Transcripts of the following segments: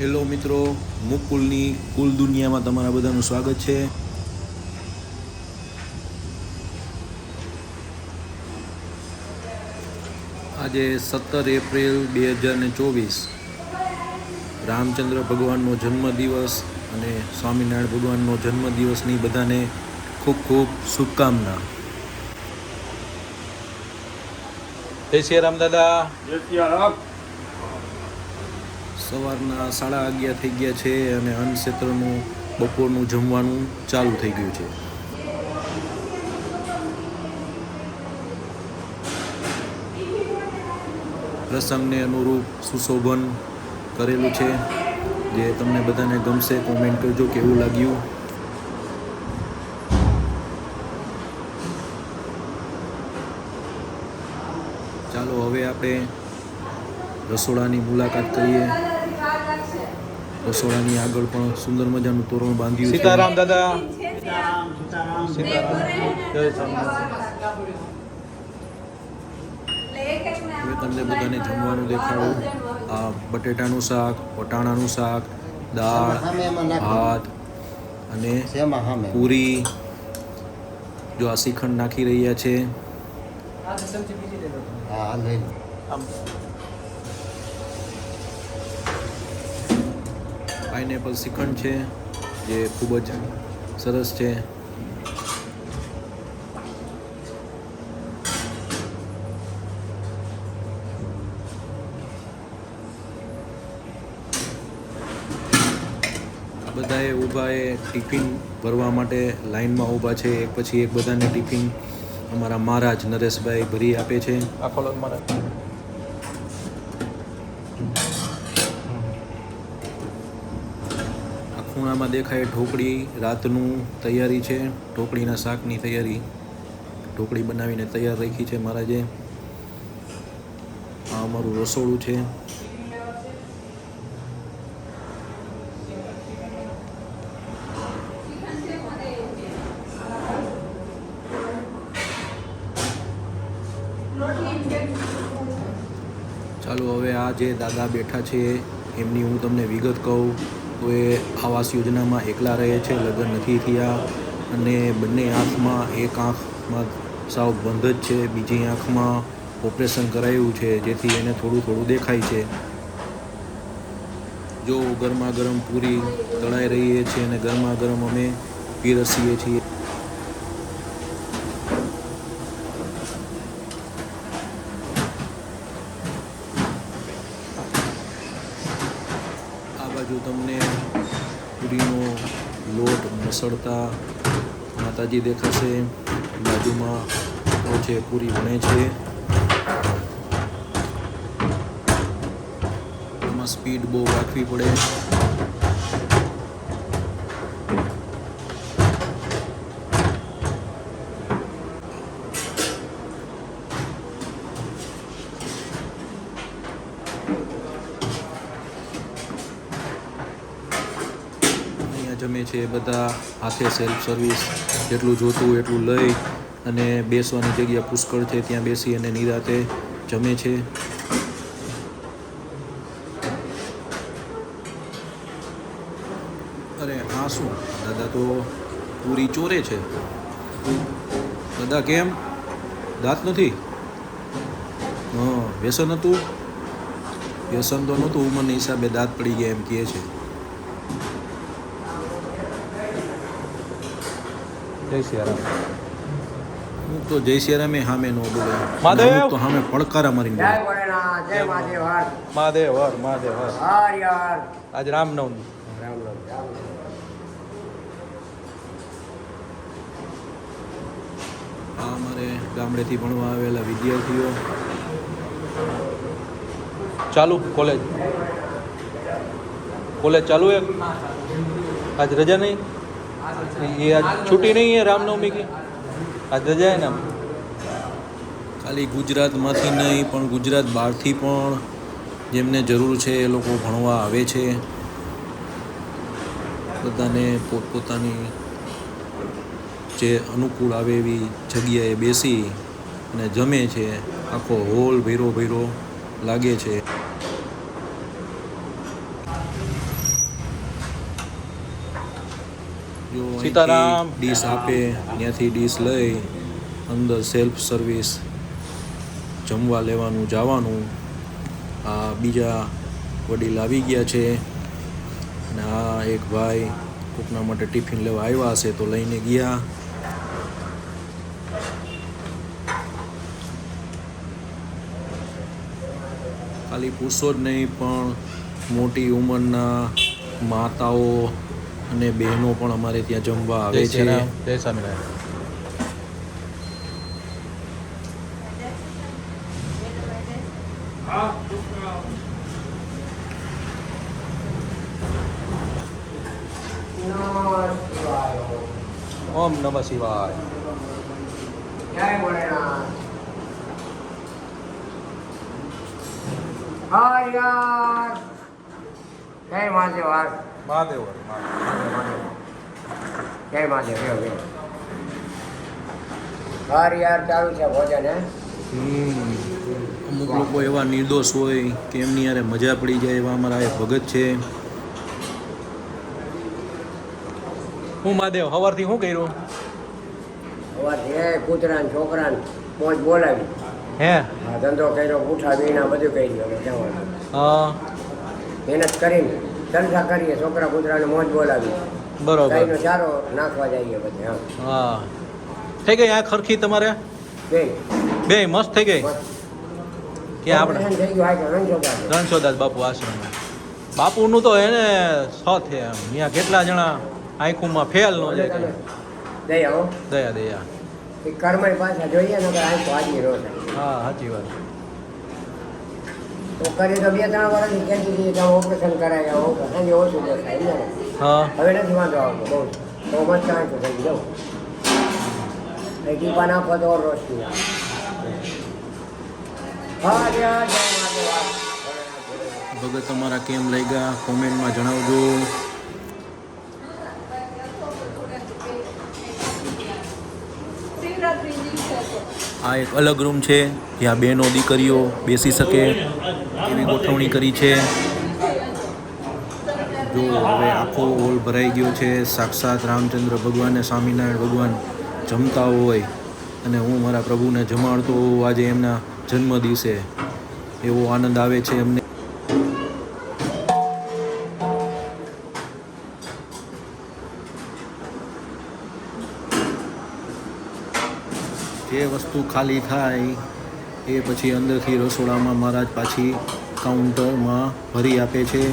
Hello મિત્રો મુકુલની કુલ દુનિયામાં તમારા બધાનું સ્વાગત છે. આજે સત્તર એપ્રિલ બે હજાર ને ચોવીસ. રામચંદ્ર ભગવાનનો જન્મદિવસ અને સ્વામિનારાયણ ભગવાનનો જન્મદિવસની બધાને ખૂબ ખૂબ શુભકામના. જય શ્રી રામ દાદા. સવારના સાડા અગિયાર થઈ ગયા છે અને અન્ન ક્ષેત્રનું બપોરનું જમવાનું ચાલુ થઈ ગયું છે. પ્રસંગને અનુરૂપ સુશોભન કરેલું છે. જે તમને બધાને ગમશે, કોમેન્ટ કરજો કેવું લાગ્યું. ચાલો, હવે આપણે રસોડાની મુલાકાત કરીએ. રસોડાની આગળ પણ સુંદર મજાનું તોરણ બાંધ્યું સીતારામ દાદા. હવે તમને બધાને જમવાનું દેખાડું. આ બટેટાનું શાક વટાણાનું શાક દાળ. ભાત અને પૂરી. જો આ શ્રીખંડ નાખી રહ્યા છે. હા લઈ પાઇનેપલ શ્રીખંડ છે, જે ખૂબ જ સરસ છે. બધાએ ઊભા એ ટિફિન ભરવા માટે લાઈનમાં ઊભા છે. એક પછી એક બધાને ટિફિન અમારા મહારાજ નરેશભાઈ ભરી આપે છે. આખો લોક મારે આ ખૂણામાં દેખાય ઢોકળી, રાતનું તૈયારી છે. ઢોકળીના શાકની તૈયારી. ઢોકળી બનાવીને તૈયાર રાખી છે મહારાજે. આ અમારું રસોડું છે. ચાલો હવે આ જે દાદા બેઠા છે, એમની હું તમને વિગત કહું. એ આવાસ યોજનામાં એકલા રહે છે, લગ્ન નથી થયા અને બંને આંખમાં એક આંખમાં સાવ બંધ જ છે. બીજી આંખમાં ઓપરેશન કરાયું છે, જેથી એને થોડું થોડું દેખાય છે. જો ગરમા ગરમ પૂરી તળાઈ રહીએ છીએ અને ગરમા ગરમ અમે પીરસીએ છીએ આ બાજુ તમને પૂરીનો લોટ મસળતા માતાજી દેખાશે, બાજુમાં છે, પૂરી વણે છે. સ્પીડ બહુ રાખવી પડે. જમે છે બધા હાથે સેલ્ફ સર્વિસ જેટલું જોતું એટલું લઈ અને બેસવાની જગ્યા પુષ્કળ છે, ત્યાં બેસી અને નિરાતે જમે છે. અરે આ શું? દાદા તો પૂરી ચોરે છે. દાદા કેમ? દાંત નથી? હા, વ્યસન હતું? વ્યસન તો નહોતું, ઉંમરના હિસાબે દાંત પડી ગયા એમ કહે છે. જય સિયારામ. હું તો જય સિયારામે સામે નો બોલે મહાદેવ! તો સામે પડકારા મારીને જય વડેના જય મહાદેવ હર મહાદેવ હર મહાદેવ હર. હર યાર. આજ રામનવમી. રામનવમી અમારે ગામડેથી ભણવા આવેલા વિદ્યાર્થીઓ. ચાલુ કોલેજ. કોલેજ ચાલુ એક? આજ રજા નહીં? ये आज छुट्टी नहीं है रामनवमी की आज रजा है ना ખાલી ગુજરાતમાંથી નહીં પણ ગુજરાત બહારથી પણ જેમને જરૂર છે એ લોકો ભણવા આવે છે બધાને પોતપોતાની જે અનુકૂળ આવે એવી જગ્યાએ બેસી અને જમે છે આખો હોલ ભૈરો ભૈરો લાગે છે સીતારામ. ડીશ આપે ત્યાંથી ડીશ લઈ અંદર સેલ્ફ સર્વિસ જમવા લેવાનું જવાનું. આ બીજા વડીલ આવી ગયા છે. અને આ એક ભાઈ કોકના માટે ટિફિન લેવા આવ્યા હશે તો લઈને ગયા. ખાલી પૂછો જ નહીં પણ મોટી ઉંમરના માતાઓ અને બહેનો પણ અમારે ત્યાં જમવા આવે છે. જય સ્વામિનારાયણ. ઓમ નમઃ શિવાય. જય હરિયાર જય મહાદેવ હર મહાદેવ જય મહાદેવ બેહો, હાર યાર ચાલુ છે ભોજન હે? અમુક લોકો એવા નિર્દોષ હોય કે એમની યારે મજા પડી જાય એવા અમારા એ ભગત છે. હું મહાદેવ સવારથી શું કર્યું? સવારથી એ છોકરા ને મોજ બોલાવી. હે? આ ધંધો કર્યો પૂઠા વીણા બધું કરી ગયો જવાનું. હા. મહેનત કરીને ધંધા કરીએ છોકરા કૂતરાને મોજ બોલાવી બરોબર. ચારો નાખવા જઈએ બધે હા. થઈ ગઈ આ ખરખી તમારે? બે. બે મસ્ત થઈ ગઈ? કે આપણે? રણછોદાસ બાપુ આશ્રમ. બાપુનું તો એને છ છે ત્યાં કેટલા જણા આંખોમાં ફેલ ન જાય દયા દયા દયા. કર્મ પાછા જોઈએ ને આંખો હાજી નો હા સાચી વાત. તો કરી તો બે ત્રણ વર્ષ કહેતી હતી કે ઓપરેશન કરાય ઓપરેશન જે ઓછું ને હવે નથી વાંધો આવતો બહુ. બહુ મસ્ત આંખો થઈ જાઉં એ ટીપા નાખો તો ઓર રોશની. ભગત તમારા કેમ લઈ ગયા કોમેન્ટમાં જણાવજો. આ એક અલગ રૂમ છે, જ્યાં બહેનો દીકરીઓ બેસી શકે એવી ગોઠવણી કરી છે. જો હવે આખો હોલ ભરાઈ ગયો છે, સાક્ષાત રામચંદ્ર ભગવાન અને સ્વામિનારાયણ ભગવાન જમતા હોય અને હું મારા પ્રભુને જમાડતો હોઉં આજે એમના જન્મ દિવસે એવો આનંદ આવે છે એમને વસ્તુ ખાલી થાય એ પછી અંદરથી રસોડામાં મહારાજ પાછી કાઉન્ટરમાં ભરી આપે છે.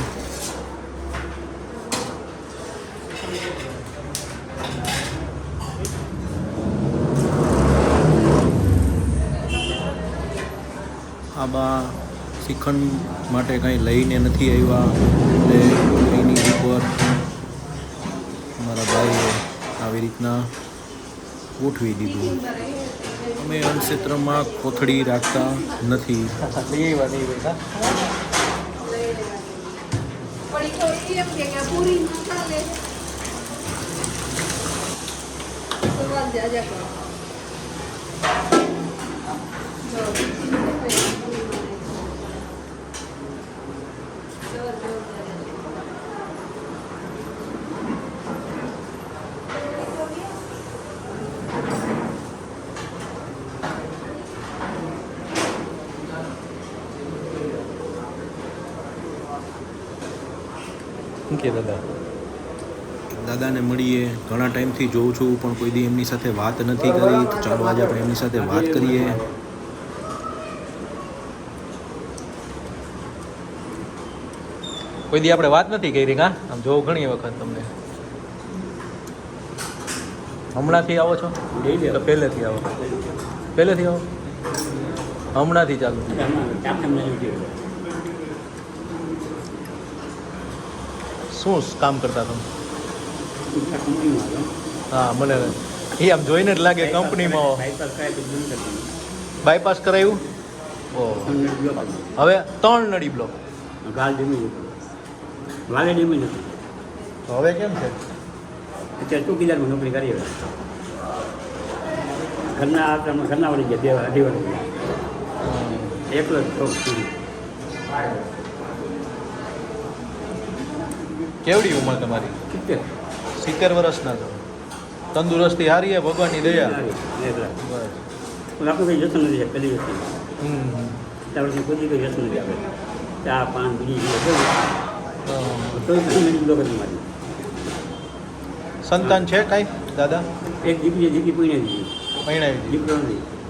આબા શ્રીખંડ માટે કંઈ લઈને નથી આવ્યા. એટલે એની ઉપર મારા ભાઈએ આવી રીતના ગોઠવી દીધું. અમે અન્નક્ષેત્રમાં કોથળી રાખતા નથી એ વાત એ વાત પડી ખોટી એમ કે કે પૂરી ન ચાલે તો વાત જાજા કરો જો જોર જોર શું કે દાદા? દાદાને મળીએ ઘણા ટાઈમથી જોઉં છું પણ કોઈ દી એમની સાથે વાત નથી કરી. તો ચાલો આજે આપણે એમની સાથે વાત કરીએ. કોઈ દી આપણે વાત નથી કરી હા? આમ જોઉં ઘણી વખત તમને. હમણાંથી આવો છો? તો પહેલેથી આવો. પહેલેથી આવો? હમણાંથી ચાલુ. શું કામ કરતા તમે? હા મને એ આમ જોઈને જ લાગે કંપનીમાં. બાયપાસ કરાયું? ઓ. હવે ત્રણ નડી બ્લોક હવે કેમ છે? અત્યારે ચોકીદારમાં નોકરી કરી હવે. ઘરના આશ્રમમાં ઘરના વળી ગયા બે અઢી વર્ષ એકલો જ છો કેવડી ઉંમર તમારી? સિત્તેર. સિત્તેર વર્ષના છો. તંદુરસ્તી હારી હે ભગવાનની દયા. આપણે કંઈ વ્યસન નથી હમ ત્યાં પછી કોઈ કંઈ વ્યસન નથી આપણે ચા પાન બીજી સંતાન છે કાંઈ દાદા? એક દીકરી દીકરી પરણાવી દીધી. દીકરો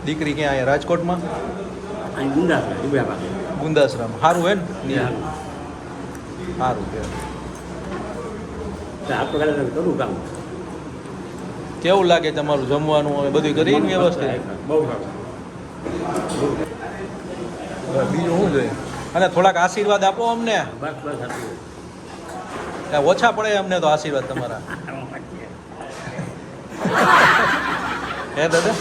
દીકરી ક્યાં અહીંયા રાજકોટમાં? અહીં ગુંદા હતા ડુબરા ગુંદાશ્રમ સારું હે ને? સારું કે તો આ પ્રકારે કરું કામ. કેવું લાગે તમારું જમવાનું અને બધું કરીને વ્યવસ્થિત? બહુ સારું. બીજું શું જોઈએ અને થોડાક આશીર્વાદ આપો અમને. ઓછા પડે અમને તો આશીર્વાદ તમારા. હે દાદા?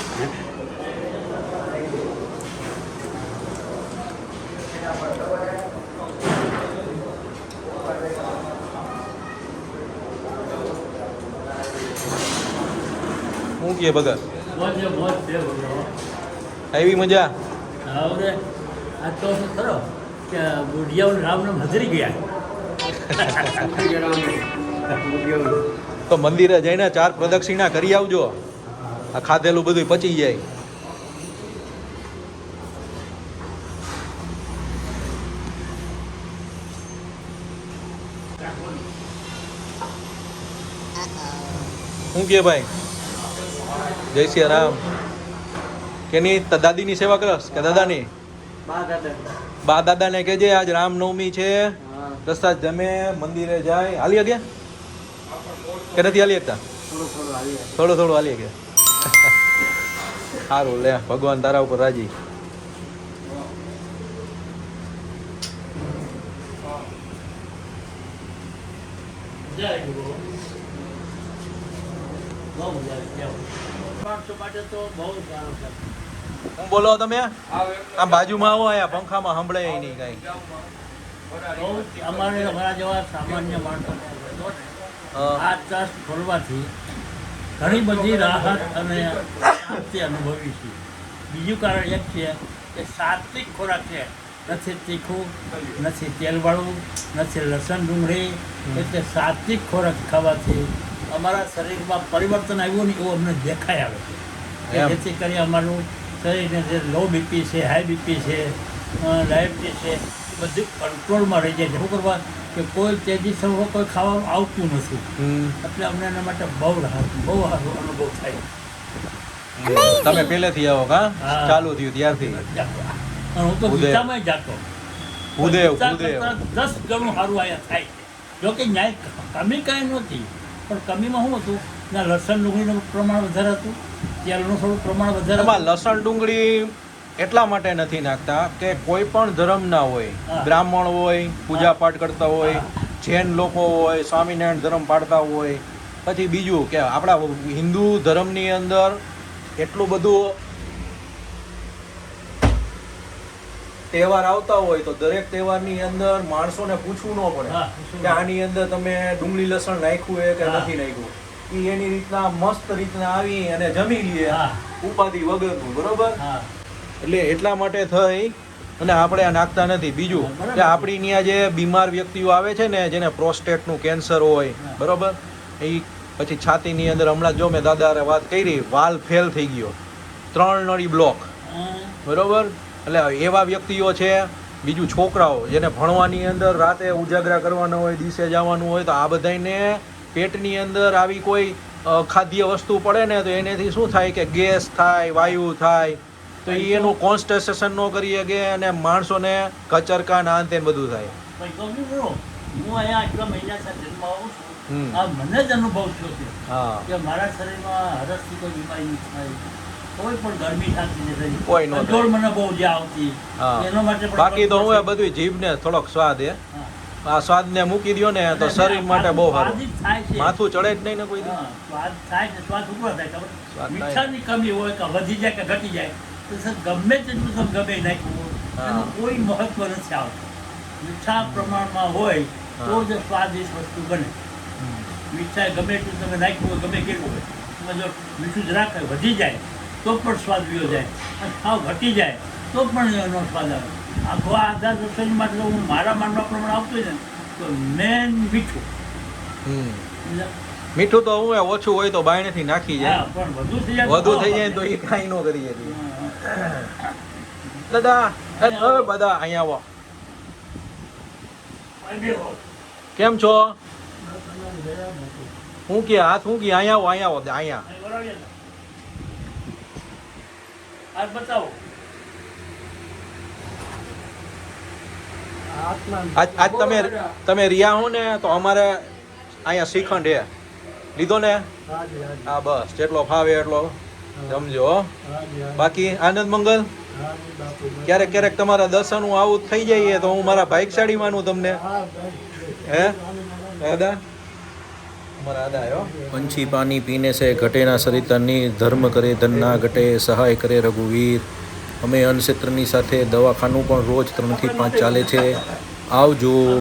શું કહે ભગત. આવી મજા? આવરે. આ તો ખરો? કે બુઢિયાઓ રામનામ હજરી ગયા. તો મંદિરે જઈને ચાર પ્રદક્ષિણા કરી આવજો. આ ખાધેલું બધું પચી જાય. શું કે ભાઈ. જય શ્રી રામ. કેની દાદીની સેવા કરસ કે દાદાની? બા દાદાને કહેજે આજ રામનવમી છે. રસ્તા જમે મંદિરે જાય. હાલી ગયા કે નથી હાલી શકતા થોડું થોડું હાલી ગયા સારું લે ભગવાન તારા ઉપર રાજી. જય ગુરુ. બહુ માણસો માટે તો બહુ સારું છે. હું બોલો તમે? આમ બાજુમાં આવો અહીંયા પંખામાં સંભળાય નહીં કાંઈ. બહુ અમારે અમારા જેવા સામાન્ય માણસો. આ ટ્રસ્ટ ખોલવાથી ઘણી બધી રાહત અને શાંતિ અનુભવી છે બીજું કારણ એક છે કે સાત્વિક ખોરાક છે. નથી તીખું નથી તેલવાળું નથી લસણ ડુંગળી એટલે સાત્વિક ખોરાક ખાવાથી અમારા શરીરમાં પરિવર્તન આવ્યું ને એવું અમને દેખાય આવે છે. જેથી કરી અમારું શરીરને જે લો બીપી છે હાઈ બીપી છે ડાયાબિટીસ છે બધું કંટ્રોલમાં રહી જાય છે. શું કરવા? કે કોઈ તેજી સર્વ કોઈ ખાવાનું આવતું નથી. એટલે અમને એના માટે બહુ રાહત બહુ સારો અનુભવ થાય. તમે પહેલેથી આવો કા હા. ચાલુ થયું ત્યારથી. હું તો. ગીતામાં જાતો. દસ ગણું સારું અહીંયા થાય. જો કે ન્યાય કમી કાંઈ નહોતી. પણ કમીમાં શું હતું? ત્યાં લસણ ડુંગળીનું પ્રમાણ વધારે હતું. તેલનું થોડું પ્રમાણ વધારે એમાં લસણ ડુંગળી એટલા માટે નથી નાખતા કે કોઈ પણ ધર્મના હોય. બ્રાહ્મણ હોય પૂજા પાઠ કરતા હોય જૈન લોકો હોય સ્વામિનારાયણ ધર્મ પાળતા હોય. પછી બીજું કે આપણા હિન્દુ ધર્મની અંદર એટલું બધું તહેવાર આવતા હોય તો દરેક તહેવારની અંદર માણસોને પૂછવું ન પડે કે આની અંદર તમે ડુંગળી લસણ નાખ્યું છે કે નથી નાખ્યું? એ એની રીતના મસ્ત રીતના આવી અને જમી લઈએ ઉપાધિ વગરનું બરોબર? એટલે એટલા માટે થઈ અને આપણે આ નાખતા નથી. બીજું હા, કે આપણી ત્યાં જે બીમાર વ્યક્તિઓ આવે છે ને જેને પ્રોસ્ટેટનું કેન્સર હોય બરોબર? એ પછી છાતીની અંદર હમણાં જો મેં દાદા હારે વાત કરી વાલ ફેલ થઈ ગયો. ત્રણ નળી બ્લોક બરોબર? એટલે એવા વ્યક્તિઓ છે બીજું છોકરાઓ જેને ભણવાની અંદર રાતે ઉજાગરા કરવાના હોય દિવસે જવાનું હોય તો આ બધાને પેટની અંદર આવી કોઈ ખાદ્ય વસ્તુ પડે ને તો એનેથી શું થાય કે ગેસ થાય વાયુ થાય તો એ એનું કોન્સ્ટેશન ન કરી શકે અને માણસોને કચરકા ના અંતે બધું થાય. હું અહીંયા આટલા મહિના સાથે છું. આ મને જ અનુભવ થયો છે કે મારા શરીરમાં હરસથી કોઈ બીમારી નહીં થાય. કોઈ પણ ગરમી થતી નથી. કોઈ ન થાય. મને બહુ જે આવતી. એના માટે બાકી તો હું એ બધું જીભને થોડોક સ્વાદ એ. આ સ્વાદને મૂકી દો ને તો શરીર માટે બહુ સારું. માથું ચડે જ નહીં ને કોઈ સ્વાદ થાય છે સ્વાદ ઉપર થાય ખબર? મીઠાની કમી હોય કે વધી જાય કે ઘટી જાય તો સર ગમે તેટલું તમે ગમે એનું કોઈ મહત્વ નથી આવતું. મીઠા પ્રમાણમાં હોય તો જ સ્વાદિષ્ટ વસ્તુ બને. મીઠા ગમે એટલું તમે નાખ્યું હોય ગમે કેટલું હોય તમે જો મીઠું જરાક વધી જાય તો પણ સ્વાદ વિયો જાય. અને ખાવ ઘટી જાય તો પણ એનો સ્વાદ આવે. આખો આધાર રસોઈ માટે હું મારા માનવા પ્રમાણે આવતું ને તો મેન મીઠું. મીઠું તો હું ઓછું હોય તો બાયણેથી નાખી જાય. પણ વધુ થઈ જાય વધુ થઈ જાય તો એ કાંઈ ન કરી જાય દાદા હવે બધા અહીંયા આવો. કેમ છો? હું કે હાથ હું કે અહીંયા આવો અહીંયા આવો અહીંયા. આ બતાવો. આજ તમે તમે રહ્યા હો ને તો અમારે અહીંયા શ્રીખંડ હે. લીધો ને? હા બસ. જેટલો ફાવે એટલો સમજો હો. બાકી આનંદ મંગલ? ક્યારેક ક્યારેક તમારા દર્શન હું આવું થઈ જઈએ તો હું મારા ભાઈક માનું તમને. હે દાદા? પંછી પાણી પીને છે ઘટે ના સરિતાની ધર્મ કરે ધન ના ઘટે, સહાય કરે રઘુવીર. અમે અન્નક્ષેત્રની સાથે દવાખાનું પણ રોજ ત્રણથી પાંચ ચાલે છે. આવજો.